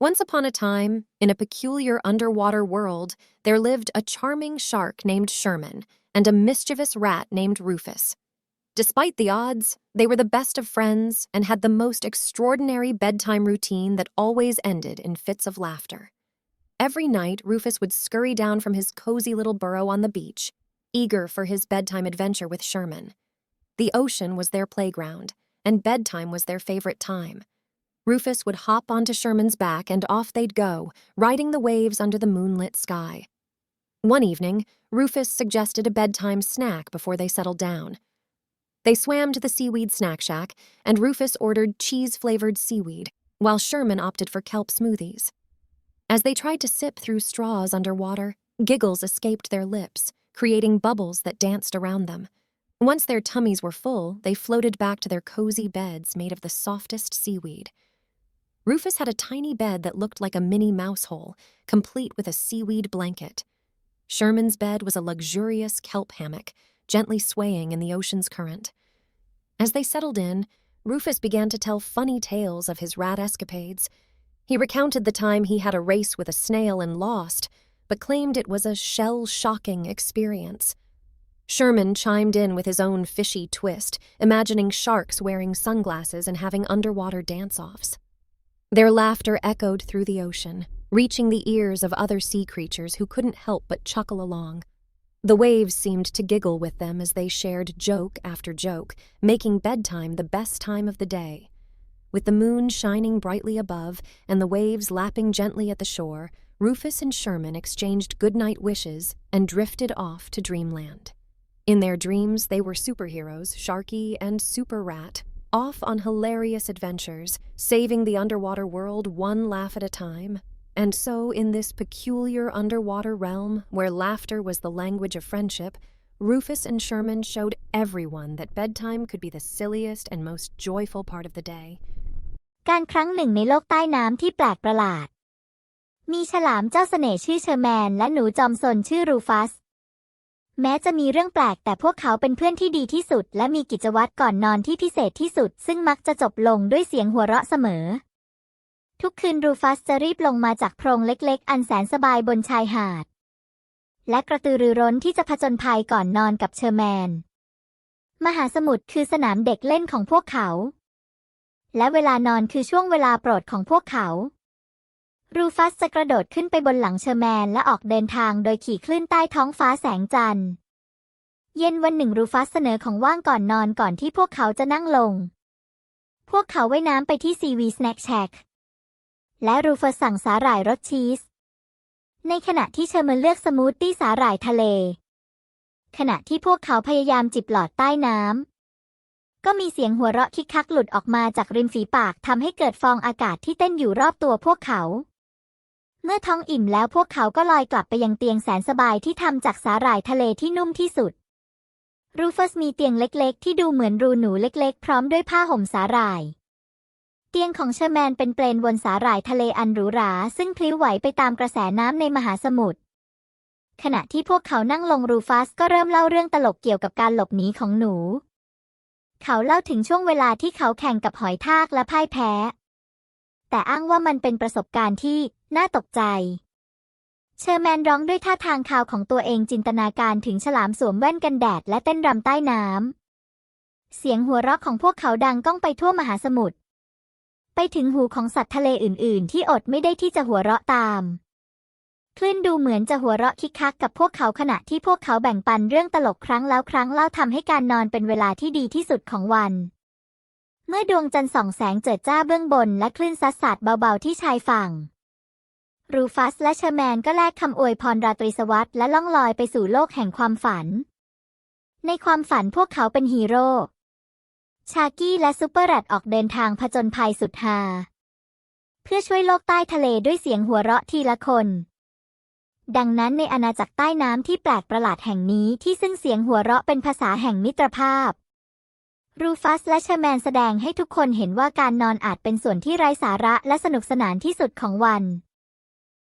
Once upon a time, in a peculiar underwater world, there lived a charming shark named Sherman and a mischievous rat named Rufus. Despite the odds, they were the best of friends and had the most extraordinary bedtime routine that always ended in fits of laughter. Every night, Rufus would scurry down from his cozy little burrow on the beach, eager for his bedtime adventure with Sherman. The ocean was their playground, and bedtime was their favorite time. Rufus would hop onto Sherman's back and off they'd go, riding the waves under the moonlit sky. One evening, Rufus suggested a bedtime snack before they settled down. They swam to the seaweed snack shack, and Rufus ordered cheese flavored seaweed, while Sherman opted for kelp smoothies. As they tried to sip through straws underwater, giggles escaped their lips, creating bubbles that danced around them. Once their tummies were full, they floated back to their cozy beds made of the softest seaweed. Rufus had a tiny bed that looked like a mini mouse hole, complete with a seaweed blanket. Sherman's bed was a luxurious kelp hammock, gently swaying in the ocean's current. As they settled in, Rufus began to tell funny tales of his rat escapades. He recounted the time he had a race with a snail and lost, but claimed it was a shell shocking experience. Sherman chimed in with his own fishy twist, imagining sharks wearing sunglasses and having underwater dance offs. Their laughter echoed through the ocean, reaching the ears of other sea creatures who couldn't help but chuckle along. The waves seemed to giggle with them as they shared joke after joke, making bedtime the best time of the day. With the moon shining brightly above and the waves lapping gently at the shore, Rufus and Sherman exchanged goodnight wishes and drifted off to dreamland. In their dreams, they were superheroes, Sharky and Super Rat, off on hilarious adventures, saving the underwater world one laugh at a time. And so, in this peculiar underwater realm where laughter was the language of friendship, Rufus and Sherman showed everyone that bedtime could be the silliest and most joyful part of the day. การครั้งหนึ่งในโลกใต้น้ำที่แปลกประหลาด มีฉลามเจ้าเสน่ห์ชื่อเชอร์แมน และหนูจอมซนชื่อรูฟัส แม้จะมีเรื่องแปลกแต่พวกเขาเป็นเพื่อนที่ดีที่สุด และมีกิจวัตรก่อนนอนที่พิเศษที่สุด ซึ่งมักจะจบลงด้วยเสียงหัวเราะเสมอ ทุกคืนรูฟัสจะรีบลงมาจากโพรงเล็กๆ อันแสนสบายบนชายหาด และกระตือรือร้นที่จะผจญภัยก่อนนอนกับเชอร์แมน มหาสมุทรคือสนามเด็กเล่นของพวกเขา และเวลานอนคือช่วงเวลาโปรดของพวกเขา รูฟัสจะกระโดดขึ้นไปบนหลังเชอร์แมนและออกเดินทางโดยขี่คลื่นใต้ท้องฟ้าแสงจันทร์ เย็นวันหนึ่งรูฟัสเสนอของว่างก่อนนอนก่อนที่พวกเขาจะนั่งลง พวกเขาว่ายน้ำไปที่ซีวีสแน็คแชกและรูฟัสสั่งสาหร่ายรสชีส ในขณะที่เชอร์แมนเลือกสมูทตี้สาหร่ายทะเล ขณะที่พวกเขาพยายามจิบหลอดใต้น้ำก็มีเสียงหัวเราะคิกคักหลุดออกมาจากริมฝีปากทำให้เกิดฟองอากาศที่เต้นอยู่รอบตัวพวกเขา เมื่อท้องอิ่มแล้วพวกเขาก็ลอยกลับไปยังเตียงแสนสบายที่ทำจากสาหร่ายทะเลที่นุ่มที่สุด รูฟัสมีเตียงเล็กๆ ที่ดูเหมือนรูหนูเล็กๆ พร้อมด้วยผ้าห่มสาหร่าย เตียงของเชอร์แมนเป็นเปลนบนสาหร่ายทะเลอันหรูหรา ซึ่งพลิ้วไหวไปตามกระแสน้ำในมหาสมุทร ขณะที่พวกเขานั่งลงรูฟัสก็เริ่มเล่าเรื่องตลกเกี่ยวกับการหลบหนีของหนู เขาเล่าถึงช่วงเวลาที่เขาแข่งกับหอยทากและพ่ายแพ้ แต่อ้างว่ามันเป็นประสบการณ์ที่น่าตกใจ เชอร์แมนร้องด้วยท่าทางคาวของตัวเองจินตนาการถึงฉลามสวมแว่นกันแดดและเต้นรำใต้น้ำ เสียงหัวเราะของพวกเขาดังก้องไปทั่วมหาสมุทร ไปถึงหูของสัตว์ทะเลอื่น ๆ ที่อดไม่ได้ที่จะหัวเราะตาม คลื่นดูเหมือนจะหัวเราะคิกคักกับพวกเขาขณะที่พวกเขาแบ่งปันเรื่องตลกครั้งแล้วครั้งเล่าทำให้การนอนเป็นเวลาที่ดีที่สุดของวัน เมื่อดวงจันทร์ส่องแสงเจิดจ้าเบื้องบน และคลื่นซัดสาดเบาๆที่ชายฝั่ง รูฟัสและเชอร์แมนก็แลกคำอวยพรราตรีสวัสดิ์และล่องลอยไปสู่โลกแห่งความฝัน ในความฝันพวกเขาเป็นฮีโร่ ชากี้และซูเปอร์แรดออกเดินทางผจญภัยสุดฮาเพื่อช่วยโลกใต้ทะเลด้วยเสียงหัวเราะทีละคน ดังนั้นในอาณาจักรใต้น้ำที่แปลกประหลาดแห่งนี้ที่ซึ่งเสียงหัวเราะเป็นภาษาแห่งมิตรภาพ รูฟัสและเชอร์แมนแสดงให้ทุกคนเห็นว่าการนอนอาจเป็นส่วนที่ไร้สาระและสนุกสนานที่สุดของวัน